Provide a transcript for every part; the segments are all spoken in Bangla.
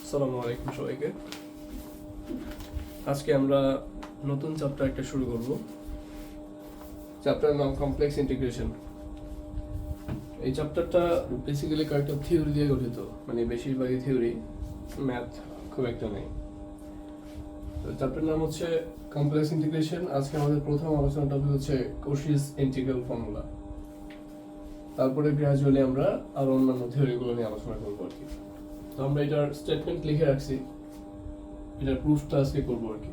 আসসালামু আলাইকুম সবাইকে। আজকে আমরা নতুন চ্যাপ্টার একটা শুরু করব। চ্যাপ্টার নাম কমপ্লেক্স ইন্টিগ্রেশন এই চ্যাপ্টারটা বেসিক্যালি কয়েকটা থিওরি দিয়ে গঠিত মানে বেশিরভাগই থিওরি ম্যাথ খুব একটা নেই। তো চ্যাপ্টার নাম হচ্ছে কমপ্লেক্স ইন্টিগ্রেশন আজকে আমাদের প্রথম আলোচনা টপিক হচ্ছে কোশিস ইন্টিগ্রাল ফর্মুলা তারপরে গ্রাজুয়ালি আমরা আরও অন্যান্য থিওরিগুলো নিয়ে আলোচনা করব আর কি। তো আমরা এটার স্টেটমেন্ট লিখে রাখছি। এটার প্রুফটা আজকে করব আর কি।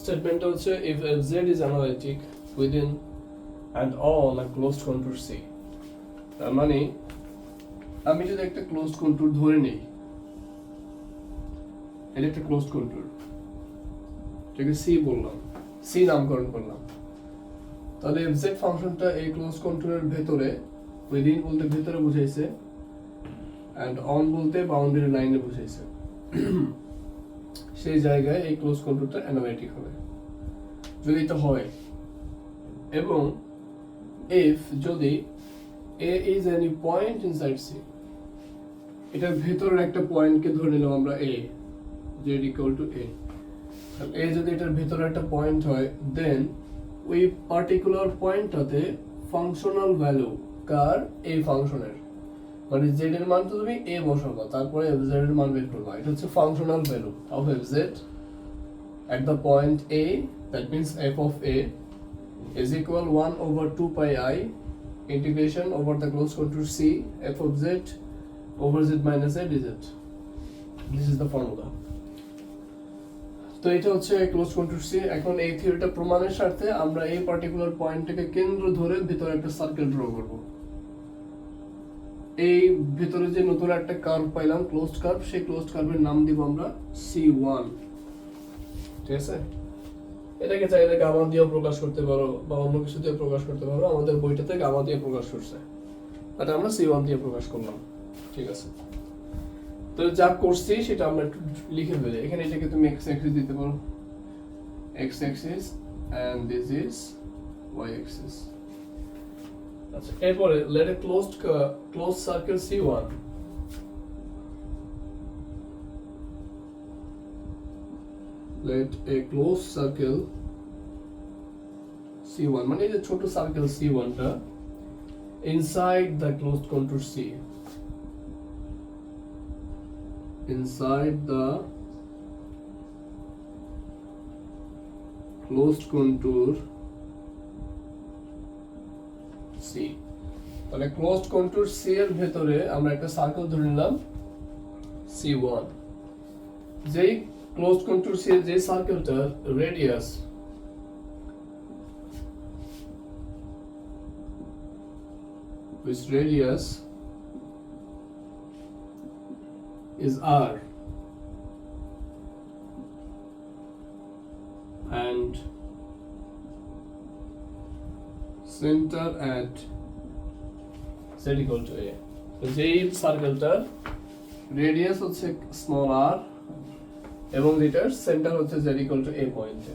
স্টেটমেন্টটা হচ্ছে, if z is analytic within and all a closed contour C. তার মানে আমি যদি একটা ক্লোজড কন্ট্রোল ধরে নেই, এটা একটা ক্লোজড কন্ট্রোল এটাকে সি বললাম। সি নামকরণ করলাম। তাহলে এফজেড ফাংশনটা এই ক্লোজ কন্ট্রোলের ভেতরে উইদিন বলতে ভেতরে বুঝাইছে অ্যান্ড অন বলতে বাউন্ডারি লাইনে বুঝাইছে। সেই জায়গায় এই ক্লোজ কন্ট্রোলটা অ্যানালাইটিক হবে। যদি এটা হয়, এবং এফ যদি A is any point inside C এটার ভেতরের একটা পয়েন্টকে ধরে নিলাম আমরা A Z equal to A A যদি এটার ভেতরে একটা পয়েন্ট হয় দেন ওই পার্টিকুলার পয়েন্টটাতে ফাংশনাল ভ্যালু কার এই ফাংশনের মানে জেড এর মান তো তুমি এ বসাবা তারপরে এফ জেড এর মান বের করবা এটা হচ্ছে functional value of F Z at the point a that means f of a is equal 1 over 2 pi i integration over the closed contour c f of z over z minus a dz this is the formula তো এটা হচ্ছে ক্লোজ কন্ট্রোল সি এখন এই থিওরিটা প্রমাণের স্বার্থে আমরা এই পার্টিকুলার পয়েন্টটাকে কেন্দ্র ধরে ভিতরে একটা সার্কেল ড্র করব। এই ভিতরে যে নতুন একটা কার্ভ পাইলাম ক্লোজড কার্ভ সেই ক্লোজড কার্ভের নাম দিব আমরা সি ওয়ান ঠিক আছে? এটাকে চাইলে গামা দিয়েও প্রকাশ করতে পারো বা অন্য কিছু দিয়ে প্রকাশ করতে পারো। আমাদের বইটাতে গামা দিয়ে প্রকাশ করছে। বাট আমরা সি ওয়ান দিয়ে প্রকাশ করলাম। ঠিক আছে? তো যা করছি সেটা আমরা একটু লিখে ফেলি। এখানে এটাকে তুমি এক্স দিতে পারো। X axis and this is Y আচ্ছা এরপরে let a closed close circle C one let a closed circle C1 মানে এই যে ছোট সার্কেল C1 টা inside the closed contour C inside the closed contour C. তাহলে ক্লোজড কন্ট্যুর সি এর ভেতরে আমরা একটা সার্কেল ধরে নিলাম C1 যেই ক্লোজ কন্ট্রোল সি যে সার্কেলটার radius radius is r and center at z equal to a তো যেই সার্কেলটার রেডিয়াস হচ্ছে স্মল আর এবং যেটার সেন্টার হচ্ছে z ইকুয়াল টু a পয়েন্টে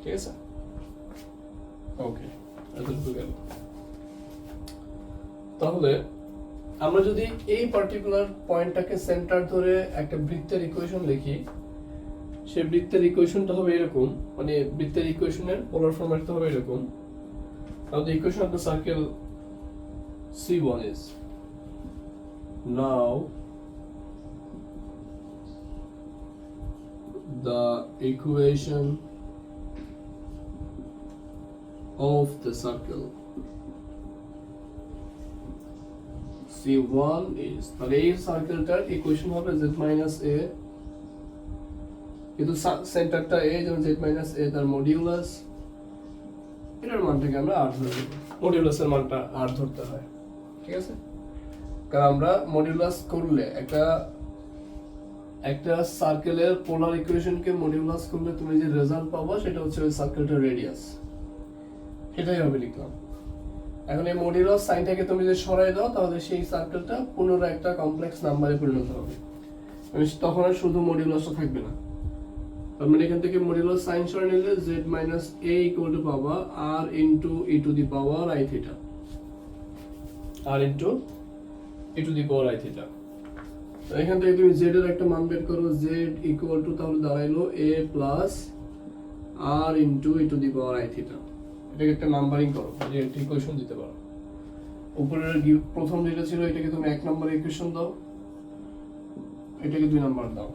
ঠিক আছে? ওকে এতটুকু গেল। তাহলে আমরা যদি এই পার্টিকুলার পয়েন্টটাকে সেন্টার ধরে একটা বৃত্তের ইকুয়েশন লিখি, সেই বৃত্তের ইকুয়েশনটা হবে এরকম মানে বৃত্তের ইকুয়েশনের পোলার ফর্মেটটা হবে এরকম। তাহলে equation of the circle C1 is. Now, the equation of the circle C1 is তাহলে এই সার্কেলটার ইকুয়েশন হবে কিন্তু সেন্টারটা যেমন তার মডিউলাস এটার আমরা মডিউলাসের মানটা ধরতে হয়। ঠিক আছে? কারণ আমরা মডিউলাস করলে একটা একটা সার্কেলের পোলার ইকুয়েশনকে মডিউলাস করলে তুমি যে রেজাল্ট পাবা, সেটা হচ্ছে ওই সার্কেলটার রেডিয়াস সেটাই হবে লিখলাম। এখন এই মডিউলাস সাইনটাকে তুমি যদি সরাই দাও তাহলে সেই সার্কেলটা পুনরায় একটা কমপ্লেক্স নাম্বারে পরিণত হবে। মানে তখন আর শুধু মডিউলাসটা থাকবে না। তার মানে এখান থেকে মডিউলার সাইন সরে নিলে Z minus A equal to পাবা R into E to the power I theta R into E to the power I theta এখান থেকে তুমি জেড এর একটা মান বের করো জেড ইকুয়াল টু তাহলে দাঁড়াইলো A plus R into E to the power I theta এটাকে একটা নাম্বারিং করো, যে একটা ইকুয়েশন দিতে পারো। উপরের প্রথম যেটা ছিল, এটাকে তুমি এক নম্বর ইকুয়েশন দাও, এটাকে দুই নাম্বার দাও।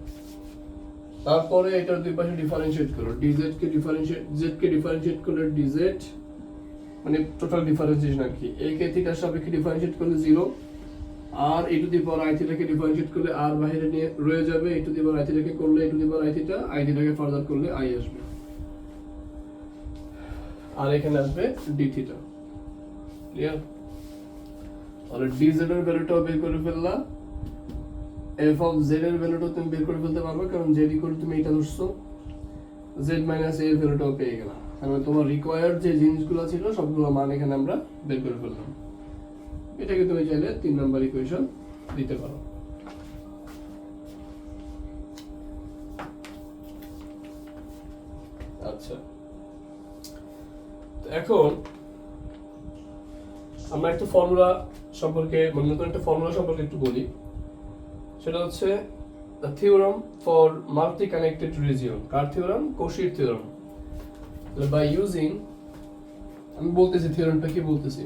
তারপরে এটার দুই পাশে ডিফারেন্সিয়েট করো। ডিজেড কে ডিফারেন্সিয়েট জেড কে ডিফারেন্সিয়েট করলে ডিজেড মানে টোটাল ডিফারেন্সিয়েশন আর কি। এ কে থিটার সাপেক্ষে ডিফারেন্সিয়েট করলে zero r e to the power i থিটাকে differentiate করলে আর বাইরে নিয়ে রয়ে যাবে এ টু দি পাওয়ার আই থিটাকে করলে e to the power i theta i থিটাকে further করলে আই আসবে। আর এখানে আসবে ডি থিটা ক্লিয়ার তাহলে ডি জেড এর ভ্যালুটাও বের করে ফেললা। এফ অফ জেড এর ভ্যালুটাও তুমি বের করে ফেলতে পারবে, কারণ জেড ইকুয়াল তুমি এটা ধরছো। জেড মাইনাস এর ভ্যালুটাও পেয়ে গেলাম তাহলে তোমার রিকোয়ার্ড যে জিনিসগুলো ছিল, সবগুলো মান এখানে আমরা বের করে ফেললাম। এটাকে তুমি চাইলে তিন নাম্বার ইকুয়েশন দিতে পারো। এখন আমরা একটা ফর্মুলা সম্পর্কে মানে নতুন একটা ফর্মুলা সম্পর্কে একটু বলি। সেটা হচ্ছে the theorem for multi connected region car theorem কোশির থিওরাম বাই ইউজিং আমি বলতেছি থিওরামটা কি বলতেছি?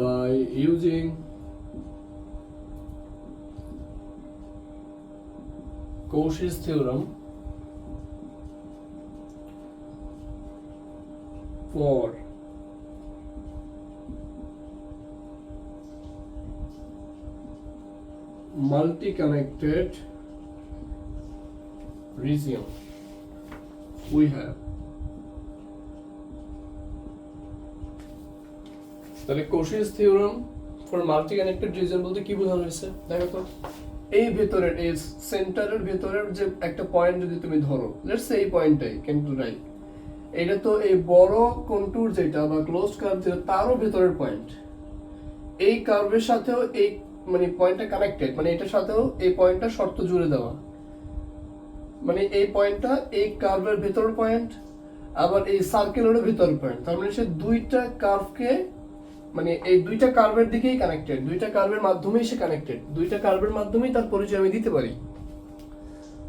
By using Cauchy's theorem for multi-connected region we have তাহলে Cauchy's theorem for multi connected region বলতে কি বোঝানো হয়েছে? দেখো তো। এই ভেতরের, এই সেন্টারের ভেতরের যে একটা পয়েন্ট যদি তুমি ধরো লেটস এই পয়েন্টটাই কিন্তু রাইট এটা তো এই বড় কন্টুর যেটা বা ক্লোজ কার্ভ যেটা, তারও ভেতরের পয়েন্ট এই কার্ভের সাথেও এই মানে পয়েন্টটা কানেক্টেড মানে এটার সাথেও এই পয়েন্টটা শর্ত জুড়ে দেওয়া। মানে এই পয়েন্টটা এই কার্ভের ভেতরের পয়েন্ট আবার এই সার্কেলেরও ভেতরের পয়েন্ট তার মানে সে দুইটা কার্ভকে মানে এই দুইটা কার্ভের দিকেই কানেক্টেড দুইটা কার্ভের মাধ্যমেই সে কানেক্টেড দুইটা কার্ভের মাধ্যমেই তার পরিচয় আমি দিতে পারি।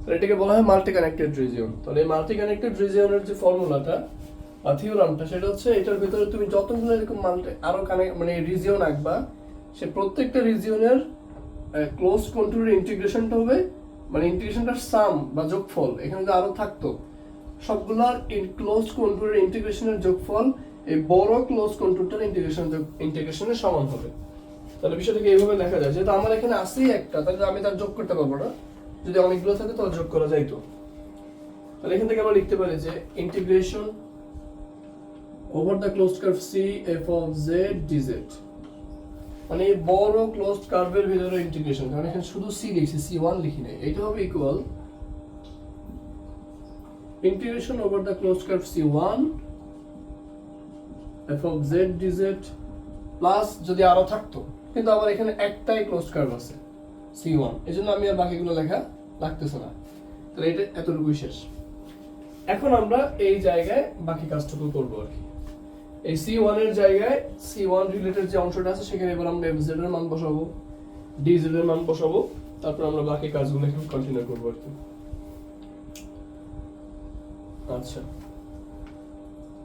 তাহলে এটাকে বলা হয় মাল্টি কানেক্টেড রিজিয়ন তাহলে এই মাল্টি কানেক্টেড রিজিয়নের যে ফর্মুলাটা বা থিওরামটা সেটা হচ্ছে এটার ভিতরে তুমি যতগুলো এরকম মাল্টি আরও কানেক্ট মানে রিজিয়ন আঁকবা, সে প্রত্যেকটা রিজিয়নের ক্লোজ কন্ট্রোলের ইন্টিগ্রেশনটা হবে। মানে ইন্টিগ্রেশনটার সাম বা যোগফল, এখানে যদি আরও থাকতো, সবগুলোর ক্লোজ কন্ট্রোলের ইন্টিগ্রেশনের যোগফল এই বড় ক্লোজ কন্ট্রোলটার ইন্টিগ্রেশন ইন্টিগ্রেশনের সমান হবে। তাহলে বিষয়টাকে এইভাবে দেখা যায়। যেহেতু আমার এখানে আসেই একটা, তাহলে আমি তার যোগ করতে পারব না। যদি অনেকগুলো থাকে তাহলে যোগ করা যাইতো তাহলে এখান থেকে আমরা লিখতে পারি যে integration over the closed curve C f of z d z মানে এই বড় ক্লোজড কার্ভের ভিতরে ইন্টিগ্রেশন কারণ এখানে শুধু সি লিখছি সি ওয়ান লিখি নাই। এটা হবে equal integration integration over the closed curve C1 f of z dz plus যদি আরও থাকতো। কিন্তু আমার এখানে একটাই ক্লোজ কার্ভ আছে। C1 এই জন্য আমি আর বাকিগুলো লেখা লাগতেছে না। তাহলে এটা এতটুকুই শেষ। এখন আমরা এই জায়গায় বাকি কাজটুকু করব আর কি। এই সি ওয়ানের জায়গায় সি ওয়ান রিলেটেড যে অংশটা আছে, সেখানে এবার আমরা এফ জেড এর মান বসাবো ডি জেড এর মান বসাবো, তারপর আমরা বাকি কাজগুলো এখন কন্টিনিউ করব আর কি। আচ্ছা।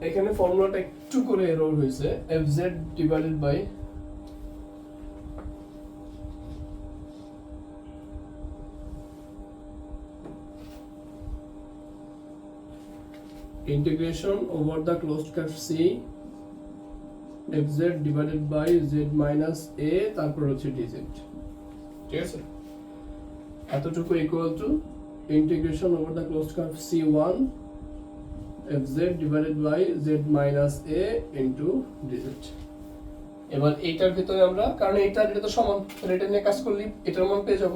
এখানে ফর্মুলাটা একটু করে এরর হয়েছে f z divided by integration over the closed curve C fz divided by z minus a, তারপর হচ্ছে dz ঠিক আছে? এতটুকু equal to integration over the closed curve C1 fz divided by z minus a into dz এবার এইটার ভিতরে আমরা, কারণ এইটার এটা তো সমান, তাহলে এটা নিয়ে কাজ করলে এটার মান পেয়ে যাব।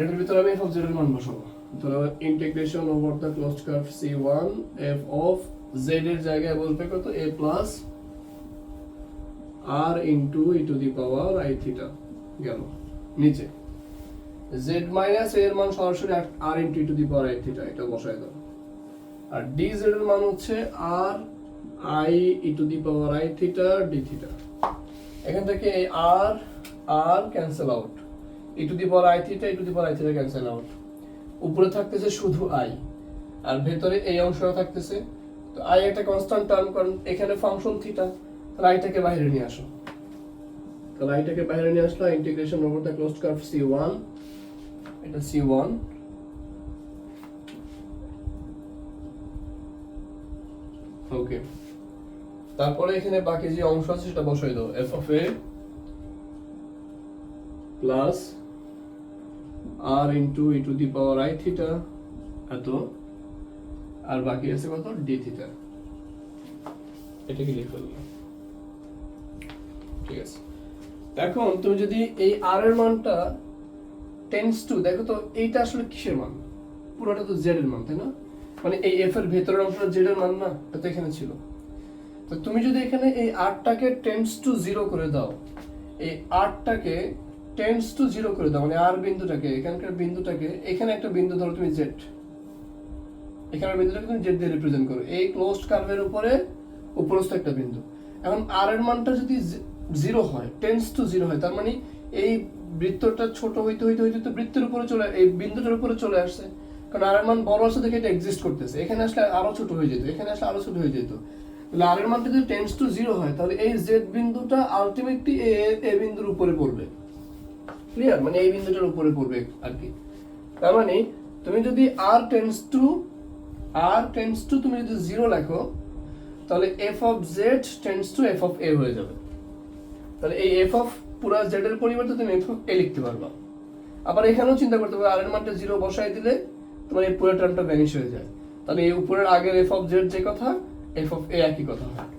এটার ভিতরে আমি z এর মান বসাবো। তাহলে integration over the closed curve c1 f of z এর জায়গায় বলবে কত? A plus r into e to the power i theta গেল নিচে। জেড মাইনাস এর মান সরাসরি r into to the power i theta এটা বসায় দাও। আর ডি জেড এর মান হচ্ছে r i e to the power i theta d theta এখান থেকে r r cancel out e to the power i theta e to the power i theta cancel out উপরে থাকতেছে শুধু আই, আর ভেতরে এই অংশটা থাকতেছে। তো আই একটা কনস্ট্যান্ট টার্ম কারণ এখানে ফাংশন থিটা তাহলে আইটাকে বাইরে নিয়ে আসো। তাহলে আইটাকে বাইরে নিয়ে আসলো integration over the closed curve C one এটা সি ওয়ান ওকে তারপরে এখানে বাকি যে অংশ আছে সেটা বসাই দাও f of a plus r into e the power i theta এত। আর বাকি আছে কত? ডি থিটা এটাকে লিখে ফেললাম ঠিক আছে। এখন তুমি যদি এই আর এর মানটা টেন্স টু দেখো তো, এইটা আসলে কিসের মান? পুরোটা তো জেড এর মান, তাই না? মানে এই এফ এর ভেতরের অংশটা জেড এর মান না, এটা তো এখানে ছিল। তো তুমি যদি এখানে এই আটটাকে টেন্স টু জিরো করে দাও, এই আটটাকে টেন্স টু জিরো করে দাও মানে আর বিন্দুটাকে, এখানকার বিন্দুটাকে, এখানে একটা বিন্দু ধরো তুমি জেড এখানের বিন্দুটাকে তুমি জেড দিয়ে রিপ্রেজেন্ট করো। এই ক্লোজড কার্ভের উপরে উপরস্থ একটা বিন্দু। এখন আর এর মানটা যদি জিরো হয় টেন্স টু জিরো হয়, তার মানে এই বৃত্তটা ছোট হইতে হইতে হইতে তো বৃত্তের উপরে চলে, এই বিন্দুটার উপরে চলে আসছে। কারণ আর এর মান বড় আছে দেখে এটা এক্সিস্ট করতেছে। এখানে আসলে আরও ছোট হয়ে যেত, এখানে আসলে আরও ছোট হয়ে যেত। আর এর মানটা যদি টেন্স টু জিরো হয়, তাহলে এই জেড বিন্দুটা আলটিমেটলি এ বিন্দুর উপরে পড়বে। ক্লিয়ার? মানে এই বিন্দুটার উপরে পড়বে আর কি তার মানে তুমি যদি r tends to r tends to তুমি যদি জিরো লেখো, তাহলে f of z tends to f of a হয়ে যাবে। তাহলে এই এফ অফ পুরো জেড এর পরিবর্তে তুমি এফ অফ এ লিখতে পারবা। আবার এখানেও চিন্তা করতে পারো আর এর মানটা জিরো বসাই দিলে তোমার এই পুরো টার্মটা ভ্যানিশ হয়ে যায়। তাহলে এই উপরের আগের এফ অফ জেড যে কথা এফ অফ এ একই কথা। হয়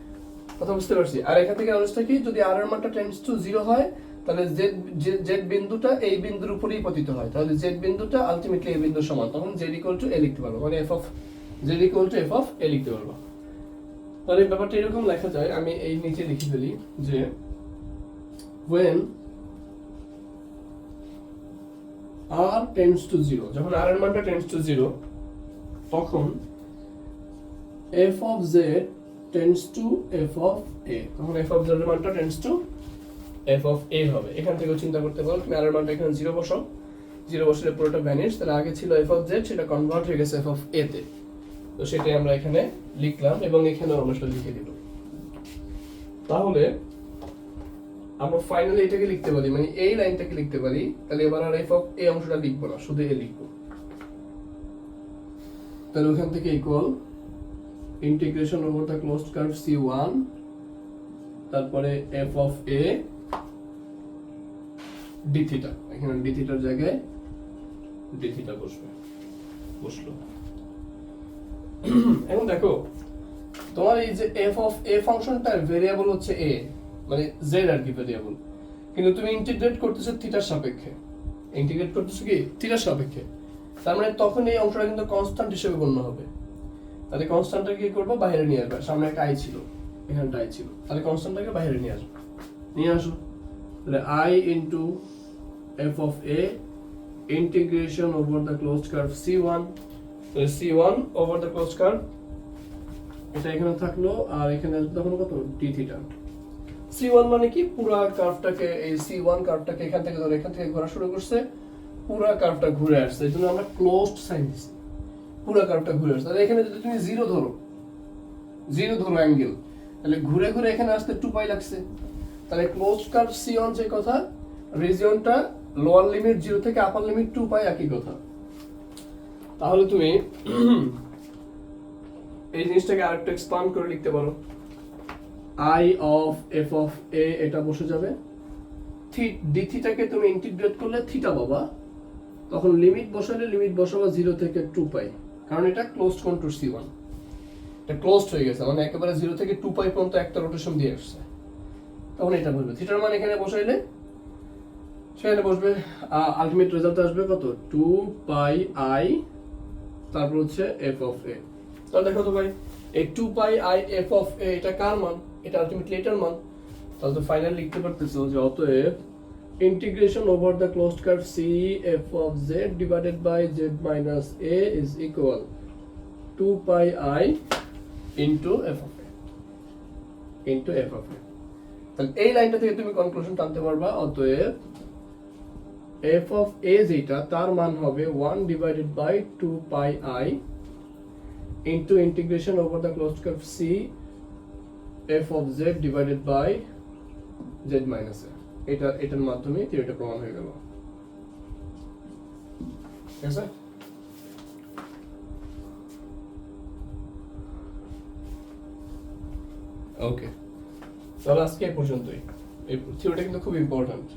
কথা বুঝতে পারছি? আর এখান থেকে অনুষ্ঠা কি, যদি আর এর মানটা টেন্স টু জিরো হয় তাহলে জেড জেড বিন্দুটা এই বিন্দুর উপরেই পতিত হয়। তাহলে জেড বিন্দুটা আলটিমেটলি এই বিন্দুর সমান। তখন জেড ইকুয়াল টু এ লিখতে পারব। মানে f of z equal to f of a লিখতে পারব। তাহলে ব্যাপারটা এরকম লেখা যায়, আমি এই নিচে লিখে ফেলি যে when r tends to 0 যখন r এর মানটা tends to 0 তখন f of z tends to f of a তখন f of z এর মানটা tends to f of a হবে। এখান থেকে চিন্তা করতে পারো, তুমি r মানটা এখানে 0 বসাও। 0 বসালে পুরোটা ভ্যানিশ তাহলে আগে ছিল f of z, সেটা কনভার্ট হয়ে গেছে f of a তে। তো সেটাই আমরা এখানে লিখলাম এবং এখানেও আমরা সেটা লিখে দিলাম। তাহলে আমরা ফাইনালি এটাকে লিখতে পারি মানে এই লাইনটাকে লিখতে পারি, তাহলে এবার আর এফ অফ এই অংশটা লিখব না, শুধু এ লিখব। তাহলে ওখান থেকে equal integration over the closed curve C one তারপরে এফ অফ এ ডি এখানে ডি জায়গায় ডি বসবে। বসল। এখন দেখো, তোমার এই যে এফ অফ এ ফাংশনটার ভেরিয়েবল হচ্ছে এ মানে জেড আর কি ভেরিয়েবল কিন্তু তুমি ইন্টিগ্রেট করতেছো থিটার সাপেক্ষে। ইন্টিগ্রেট করতেছো কি? থিটার সাপেক্ষে। তার মানে তখন এই অংশটা কিন্তু কনস্ট্যান্ট হিসেবে গণ্য হবে। তাহলে কনস্ট্যান্টটা কি করব? বাইরে নিয়ে আসবে। সামনে একটা আই ছিল। এখানটা আই ছিল। তাহলে কনস্ট্যান্টটাকে বাইরে নিয়ে আসবে। নিয়ে আসো। তাহলে i into a integration over the closed curve C one তাহলে C one over the closed curve এটা এখানে থাকল, আর এখানে তখন কত? ডি থিটা সি ওয়ান মানে কি? পুরা কার্ভটাকে এই সি ওয়ান কার্ভটাকে এখান থেকে ধরো, এখান থেকে ঘোরা শুরু করছে, পুরা কার্ভটা ঘুরে আসছে। এই জন্য আমরা ক্লোজড সাইন দিছি। পুরা কার্ভটা ঘুরে আসছে। তাহলে এখানে যদি তুমি জিরো ধরো জিরো ধরো অ্যাঙ্গেল তাহলে ঘুরে ঘুরে এখানে আসতে টু পাই লাগছে। তাহলে ক্লোজ কার্ভ সি ওয়ান যে কথা রিজিয়নটা লোয়ার লিমিট জিরো থেকে আপার লিমিট টু পাই একই কথা। তাহলে তুমি এই জিনিসটাকে আরেকটু এক্সপান্ড করে লিখতে পারো। I of f of a এটা বসে যাবে। ডি থিটাকে তুমি ইন্টিগ্রেট করলে থিটা পাবা। তখন লিমিট বসালে লিমিট বসাবা জিরো থেকে টু পাই। কারণ এটা ক্লোজড কন্ট্রোল সি ওয়ান এটা ক্লোজড হয়ে গেছে মানে একেবারে জিরো থেকে টু পাই পর্যন্ত একটা রোটেশন দিয়ে আসছে। তখন এটা বলবে। থিটার মান এখানে বসাইলে সেখানে বসবে আলটিমেট রেজাল্ট আসবে কত? টু পাই আই তারপর হচ্ছে এফ অফ এ তাহলে দেখো তো ভাই, এই two pi i f of a এটা কার মান? এটা আলটিমেটলি এটার মান। তাহলে তো ফাইনাল লিখতে পারতেছো যে অতএব integration over the closed curve c, f of z divided by z minus a is equal 2 pi i into f of a into f of a তাহলে এই লাইনটা থেকে তুমি কনক্লুশন টানতে পারবা, অতএব f of a যেটা তার মান হবে 1 divided by 2 pi i into integration over the closed curve c, f of z divided by z minus a এটা, এটার মাধ্যমে থিওরিটা প্রমাণ হয়ে গেল। ঠিক আছে? ওকে তাহলে আজকে এই পর্যন্তই। এই থিওরিটা কিন্তু খুব ইম্পর্ট্যান্ট